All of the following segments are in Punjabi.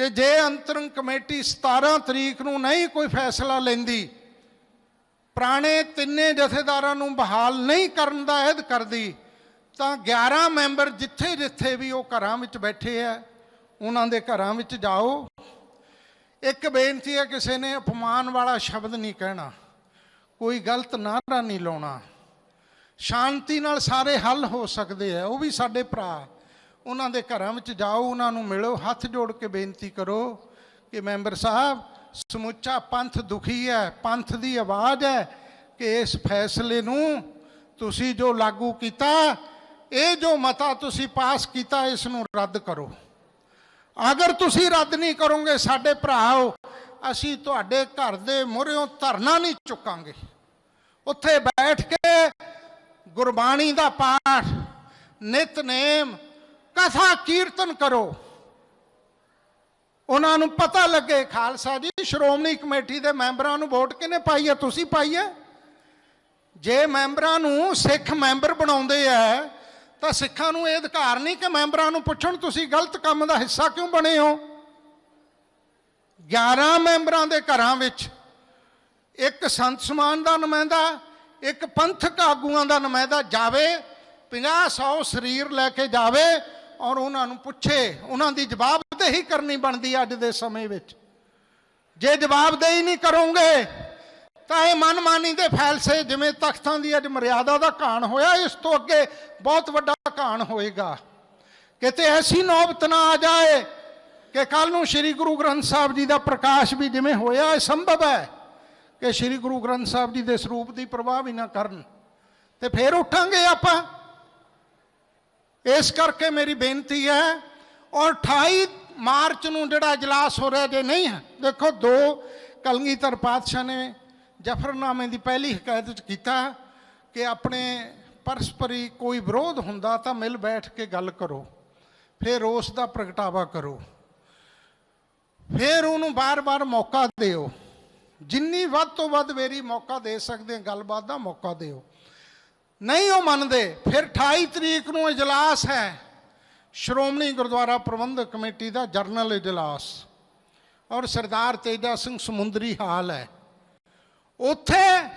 ਕਿ ਜੇ ਅੰਤਰੰਗ ਕਮੇਟੀ 17 ਤਰੀਕ ਨੂੰ ਨਹੀਂ ਕੋਈ ਫੈਸਲਾ ਲੈਂਦੀ, ਪੁਰਾਣੇ ਤਿੰਨੇ ਜਥੇਦਾਰਾਂ ਨੂੰ ਬਹਾਲ ਨਹੀਂ ਕਰਨ ਦਾ ਅਹਿਦ ਕਰਦੀ, ਤਾਂ 11 ਮੈਂਬਰ ਜਿੱਥੇ ਜਿੱਥੇ ਵੀ ਉਹ ਘਰਾਂ ਵਿੱਚ ਬੈਠੇ ਆ, ਉਹਨਾਂ ਦੇ ਘਰਾਂ ਵਿੱਚ ਜਾਓ। ਇੱਕ ਬੇਨਤੀ ਹੈ ਕਿਸੇ ਨੇ ਅਪਮਾਨ ਵਾਲਾ ਸ਼ਬਦ ਨਹੀਂ ਕਹਿਣਾ, ਕੋਈ ਗਲਤ ਨਾਰਾ ਨਹੀਂ ਲਾਉਣਾ। ਸ਼ਾਂਤੀ ਨਾਲ ਸਾਰੇ ਹੱਲ ਹੋ ਸਕਦੇ ਆ, ਉਹ ਵੀ ਸਾਡੇ ਭਰਾ। ਉਹਨਾਂ ਦੇ ਘਰਾਂ ਵਿੱਚ ਜਾਓ, ਉਹਨਾਂ ਨੂੰ ਮਿਲੋ, ਹੱਥ ਜੋੜ ਕੇ ਬੇਨਤੀ ਕਰੋ ਕਿ ਮੈਂਬਰ ਸਾਹਿਬ, ਸਮੁੱਚਾ ਪੰਥ ਦੁਖੀ ਹੈ, ਪੰਥ ਦੀ ਆਵਾਜ਼ ਹੈ ਕਿ ਇਸ ਫੈਸਲੇ ਨੂੰ ਤੁਸੀਂ ਜੋ ਲਾਗੂ ਕੀਤਾ, ਇਹ ਜੋ ਮਤਾ ਤੁਸੀਂ ਪਾਸ ਕੀਤਾ, ਇਸ ਨੂੰ ਰੱਦ ਕਰੋ। ਅਗਰ ਤੁਸੀਂ ਰੱਦ ਨਹੀਂ ਕਰੋਗੇ, ਸਾਡੇ ਭਰਾਓ ਅਸੀਂ ਤੁਹਾਡੇ ਘਰ ਦੇ ਮੂਹਰਿਓਂ ਧਰਨਾ ਨਹੀਂ ਚੁੱਕਾਂਗੇ। ਉੱਥੇ ਬੈਠ ਕੇ ਗੁਰਬਾਣੀ ਦਾ ਪਾਠ, ਨਿਤਨੇਮ ਕਥਾ ਕੀਰਤਨ ਕਰੋ। ਉਹਨਾਂ ਨੂੰ ਪਤਾ ਲੱਗੇ, ਖਾਲਸਾ ਜੀ, ਸ਼੍ਰੋਮਣੀ ਕਮੇਟੀ ਦੇ ਮੈਂਬਰਾਂ ਨੂੰ ਵੋਟ ਕਿਹਨੇ ਪਾਈ ਹੈ? ਤੁਸੀਂ ਪਾਈ ਹੈ? ਜੇ ਮੈਂਬਰਾਂ ਨੂੰ ਸਿੱਖ ਮੈਂਬਰ ਬਣਾਉਂਦੇ ਆ, ਤਾਂ ਸਿੱਖਾਂ ਨੂੰ ਇਹ ਅਧਿਕਾਰ ਨਹੀਂ ਕਿ ਮੈਂਬਰਾਂ ਨੂੰ ਪੁੱਛਣ, ਤੁਸੀਂ ਗਲਤ ਕੰਮ ਦਾ ਹਿੱਸਾ ਕਿਉਂ ਬਣੇ ਹੋ? 11 ਮੈਂਬਰਾਂ ਦੇ ਘਰਾਂ ਵਿੱਚ, ਇੱਕ ਸੰਤ ਸਮਾਨ ਦਾ ਨੁਮਾਇੰਦਾ, ਇੱਕ ਪੰਥਕ ਆਗੂਆਂ ਦਾ ਨੁਮਾਇੰਦਾ ਜਾਵੇ 50 100 ਸਰੀਰ ਲੈ ਕੇ ਜਾਵੇ ਔਰ ਉਹਨਾਂ ਨੂੰ ਪੁੱਛੇ, ਉਹਨਾਂ ਦੀ ਜਵਾਬਦੇਹੀ ਕਰਨੀ ਬਣਦੀ ਅੱਜ ਦੇ ਸਮੇਂ ਵਿੱਚ। ਜੇ ਜਵਾਬਦੇਹੀ ਨਹੀਂ ਕਰੋਗੇ, ਤਾਂ ਇਹ ਮਨਮਾਨੀ ਦੇ ਫੈਲਸੇ ਜਿਵੇਂ ਤਖਤਾਂ ਦੀ ਅੱਜ ਮਰਿਆਦਾ ਦਾ ਘਾਣ ਹੋਇਆ, ਇਸ ਤੋਂ ਅੱਗੇ ਬਹੁਤ ਵੱਡਾ ਘਾਣ ਹੋਏਗਾ। ਕਿਤੇ ਐਸੀ ਨੌਬਤ ਨਾ ਆ ਜਾਏ ਕਿ ਕੱਲ ਨੂੰ ਸ੍ਰੀ ਗੁਰੂ ਗ੍ਰੰਥ ਸਾਹਿਬ ਜੀ ਦਾ ਪ੍ਰਕਾਸ਼ ਵੀ ਜਿਵੇਂ ਹੋਇਆ, ਇਹ ਸੰਭਵ ਹੈ ਕਿ ਸ੍ਰੀ ਗੁਰੂ ਗ੍ਰੰਥ ਸਾਹਿਬ ਜੀ ਦੇ ਸਰੂਪ ਦੀ ਪ੍ਰਵਾਹ ਵੀ ਨਾ ਕਰਨ। ਤੇ ਫੇਰ ਉੱਠਾਂਗੇ ਆਪਾਂ। ਇਸ ਕਰਕੇ ਮੇਰੀ ਬੇਨਤੀ ਹੈ, ਔਰ 28 ਮਾਰਚ ਨੂੰ ਜਿਹੜਾ ਇਜਲਾਸ ਹੋ ਰਿਹਾ ਜੇ ਨਹੀਂ ਹੈ, ਦੇਖੋ ਦੋ ਕਲਗੀਧਰ ਪਾਤਸ਼ਾਹ ਨੇ ਜਫਰਨਾਮੇ ਦੀ ਪਹਿਲੀ ਹਕਾਇਤ ਵਿੱਚ ਕੀਤਾ ਕਿ ਆਪਣੇ ਪਰਸਪਰੀ ਕੋਈ ਵਿਰੋਧ ਹੁੰਦਾ ਤਾਂ ਮਿਲ ਬੈਠ ਕੇ ਗੱਲ ਕਰੋ, ਫਿਰ ਉਸ ਦਾ ਪ੍ਰਗਟਾਵਾ ਕਰੋ, ਫਿਰ ਉਹਨੂੰ ਬਾਰ-ਬਾਰ ਮੌਕਾ ਦਿਓ, ਜਿੰਨੀ ਵੱਧ ਤੋਂ ਵੱਧ ਵੇਰੀ ਮੌਕਾ ਦੇ ਸਕਦੇ, ਗੱਲਬਾਤ ਦਾ ਮੌਕਾ ਦਿਓ। ਨਹੀਂ ਉਹ ਮੰਨਦੇ। ਫਿਰ 28 ਤਰੀਕ ਨੂੰ ਇਜਲਾਸ ਹੈ। ਸ਼੍ਰੋਮਣੀ ਗੁਰਦੁਆਰਾ ਪ੍ਰਬੰਧਕ ਕਮੇਟੀ ਦਾ ਜਰਨਲ ਇਜਲਾਸ। ਔਰ ਸਰਦਾਰ ਤੇਜਾ ਸਿੰਘ ਸਮੁੰਦਰੀ ਹਾਲ ਹੈ। ਉੱਥੇ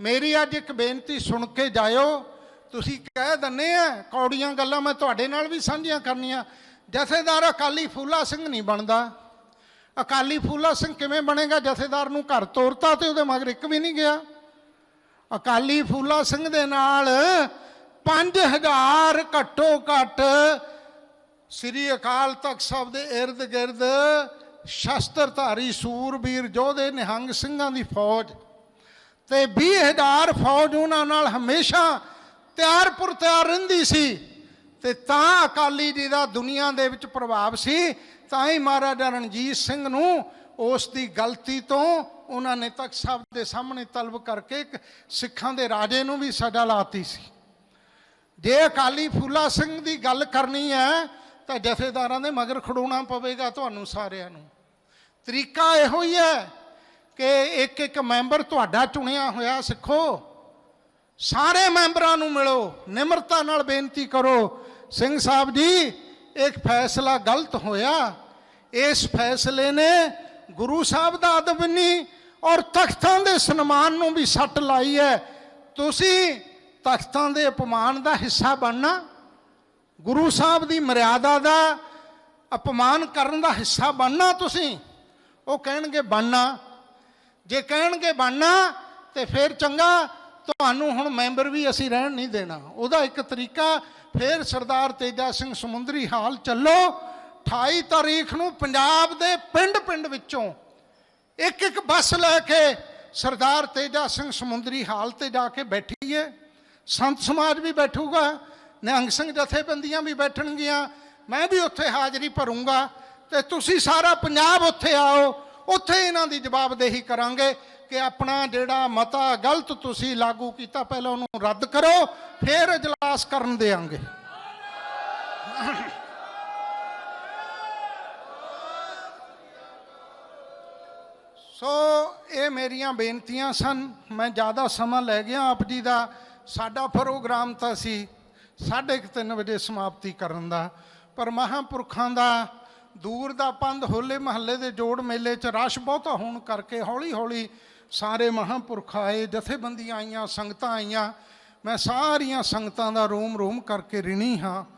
ਮੇਰੀ ਅੱਜ ਇੱਕ ਬੇਨਤੀ ਸੁਣ ਕੇ ਜਾਇਓ। ਤੁਸੀਂ ਕਹਿ ਦੰਨੇ ਆ, ਕੌੜੀਆਂ ਗੱਲਾਂ ਮੈਂ ਤੁਹਾਡੇ ਨਾਲ ਵੀ ਸਾਂਝੀਆਂ ਕਰਨੀਆਂ। ਜਥੇਦਾਰ ਅਕਾਲੀ ਫੂਲਾ ਸਿੰਘ ਨਹੀਂ ਬਣਦਾ। ਅਕਾਲੀ ਫੂਲਾ ਸਿੰਘ ਕਿਵੇਂ ਬਣੇਗਾ? ਜਥੇਦਾਰ ਨੂੰ ਘਰ ਤੋਰਤਾ ਤੇ ਉਹਦੇ ਮਗਰ ਇੱਕ ਵੀ ਨਹੀਂ ਗਿਆ। ਅਕਾਲੀ ਫੂਲਾ ਸਿੰਘ ਦੇ ਨਾਲ 5000 ਘੱਟੋ ਘੱਟ ਸ੍ਰੀ ਅਕਾਲ ਤਖਤ ਸਾਹਿਬ ਦੇ ਇਰਦ ਗਿਰਦ ਸ਼ਸਤਰਧਾਰੀ ਸੂਰਬੀਰ ਯੋਧੇ ਨਿਹੰਗ ਸਿੰਘਾਂ ਦੀ ਫੌਜ। ਤੇ 20000 ਫੌਜ ਉਹਨਾਂ ਨਾਲ ਹਮੇਸ਼ਾ ਤਿਆਰ ਪੁਰ ਤਿਆਰ ਰਹਿੰਦੀ ਸੀ। ਤੇ ਤਾਂ ਅਕਾਲੀ ਜੀ ਦਾ ਦੁਨੀਆ ਦੇ ਵਿੱਚ ਪ੍ਰਭਾਵ ਸੀ, ਤਾਂ ਹੀ ਮਹਾਰਾਜਾ ਰਣਜੀਤ ਸਿੰਘ ਨੂੰ ਉਸ ਦੀ ਗਲਤੀ ਤੋਂ ਉਹਨਾਂ ਨੇ ਤਖਤ ਸਾਹਿਬ ਦੇ ਸਾਹਮਣੇ ਤਲਬ ਕਰਕੇ ਸਿੱਖਾਂ ਦੇ ਰਾਜੇ ਨੂੰ ਵੀ ਸਜ਼ਾ ਲਾਤੀ ਸੀ। ਜੇ ਅਕਾਲੀ ਫੂਲਾ ਸਿੰਘ ਦੀ ਗੱਲ ਕਰਨੀ ਹੈ, ਤਾਂ ਜਥੇਦਾਰਾਂ ਦੇ ਮਗਰ ਖੜੋਣਾ ਪਵੇਗਾ ਤੁਹਾਨੂੰ ਸਾਰਿਆਂ ਨੂੰ। ਤਰੀਕਾ ਇਹੋ ਹੀ ਹੈ ਕਿ ਇੱਕ ਇੱਕ ਮੈਂਬਰ ਤੁਹਾਡਾ ਚੁਣਿਆ ਹੋਇਆ ਸਿੱਖੋ। ਸਾਰੇ ਮੈਂਬਰਾਂ ਨੂੰ ਮਿਲੋ, ਨਿਮਰਤਾ ਨਾਲ ਬੇਨਤੀ ਕਰੋ। ਸਿੰਘ ਸਾਹਿਬ ਜੀ, ਇੱਕ ਫੈਸਲਾ ਗਲਤ ਹੋਇਆ। ਇਸ ਫੈਸਲੇ ਨੇ ਗੁਰੂ ਸਾਹਿਬ ਦਾ ਅਦਬ ਨਹੀਂ ਔਰ ਤਖਤਾਂ ਦੇ ਸਨਮਾਨ ਨੂੰ ਵੀ ਸੱਟ ਲਾਈ ਹੈ। ਤੁਸੀਂ ਤਖਤਾਂ ਦੇ ਅਪਮਾਨ ਦਾ ਹਿੱਸਾ ਬਣਨਾ, ਗੁਰੂ ਸਾਹਿਬ ਦੀ ਮਰਿਆਦਾ ਦਾ ਅਪਮਾਨ ਕਰਨ ਦਾ ਹਿੱਸਾ ਬਣਨਾ ਤੁਸੀਂ। ਉਹ ਕਹਿਣਗੇ, ਬਣਨਾ। ਜੇ ਕਹਿਣਗੇ, ਬਣਨਾ, ਤੇ ਫਿਰ ਚੰਗਾ, ਤੁਹਾਨੂੰ ਹੁਣ ਮੈਂਬਰ ਵੀ ਅਸੀਂ ਰਹਿਣ ਨਹੀਂ ਦੇਣਾ। ਉਹਦਾ ਇੱਕ ਤਰੀਕਾ, ਫਿਰ ਸਰਦਾਰ ਤੇਜਾ ਸਿੰਘ ਸਮੁੰਦਰੀ ਹਾਲ ਚੱਲੋ। 28 ਤਾਰੀਖ ਨੂੰ ਪੰਜਾਬ ਦੇ ਪਿੰਡ-ਪਿੰਡ ਵਿੱਚੋਂ ਇੱਕ ਇੱਕ ਬੱਸ ਲੈ ਕੇ ਸਰਦਾਰ ਤੇਜਾ ਸਿੰਘ ਸਮੁੰਦਰੀ ਹਾਲ ਤੇ ਜਾ ਕੇ ਬੈਠੀਏ ਸੰਤ ਸਮਾਜ ਵੀ ਬੈਠੂਗਾ, ਨਿਹੰਗ ਸਿੰਘ ਜਥੇਬੰਦੀਆਂ ਵੀ ਬੈਠਣਗੀਆਂ। ਮੈਂ ਵੀ ਉੱਥੇ ਹਾਜ਼ਰੀ ਭਰੂੰਗਾ ਤੇ ਤੁਸੀਂ ਸਾਰਾ ਪੰਜਾਬ ਉੱਥੇ ਆਓ, ਉੱਥੇ ਇਹਨਾਂ ਦੀ ਜਵਾਬਦੇਹੀ ਕਰਾਂਗੇ ਕਿ ਆਪਣਾ ਜਿਹੜਾ ਮਤਾ ਗਲਤ ਤੁਸੀਂ ਲਾਗੂ ਕੀਤਾ, ਪਹਿਲਾਂ ਉਹਨੂੰ ਰੱਦ ਕਰੋ, ਫਿਰ ਇਜਲਾਸ ਕਰਨ ਦੇਾਂਗੇ ਸੋ ਇਹ ਮੇਰੀਆਂ ਬੇਨਤੀਆਂ ਸਨ। ਮੈਂ ਜ਼ਿਆਦਾ ਸਮਾਂ ਲੈ ਗਿਆ ਆਪ ਜੀ ਦਾ। ਸਾਡਾ ਪ੍ਰੋਗਰਾਮ ਤਾਂ ਸੀ 3:30 ਵਜੇ ਸਮਾਪਤੀ ਕਰਨ ਦਾ। ਪਰ ਮਹਾਂਪੁਰਖਾਂ ਦਾ ਦੂਰ ਦਾ ਪੰਧ ਹੋਲੇ ਮਹੱਲੇ ਦੇ ਜੋੜ ਮੇਲੇ 'ਚ ਰਸ਼ ਬਹੁਤਾ ਹੋਣ ਕਰਕੇ ਹੌਲੀ ਹੌਲੀ ਸਾਰੇ ਮਹਾਂਪੁਰਖ ਆਏ, ਜਥੇਬੰਦੀਆਂ ਆਈਆਂ, ਸੰਗਤਾਂ ਆਈਆਂ। ਮੈਂ ਸਾਰੀਆਂ ਸੰਗਤਾਂ ਦਾ ਰੋਮ ਰੋਮ ਕਰਕੇ ਰਿਣੀ ਹਾਂ।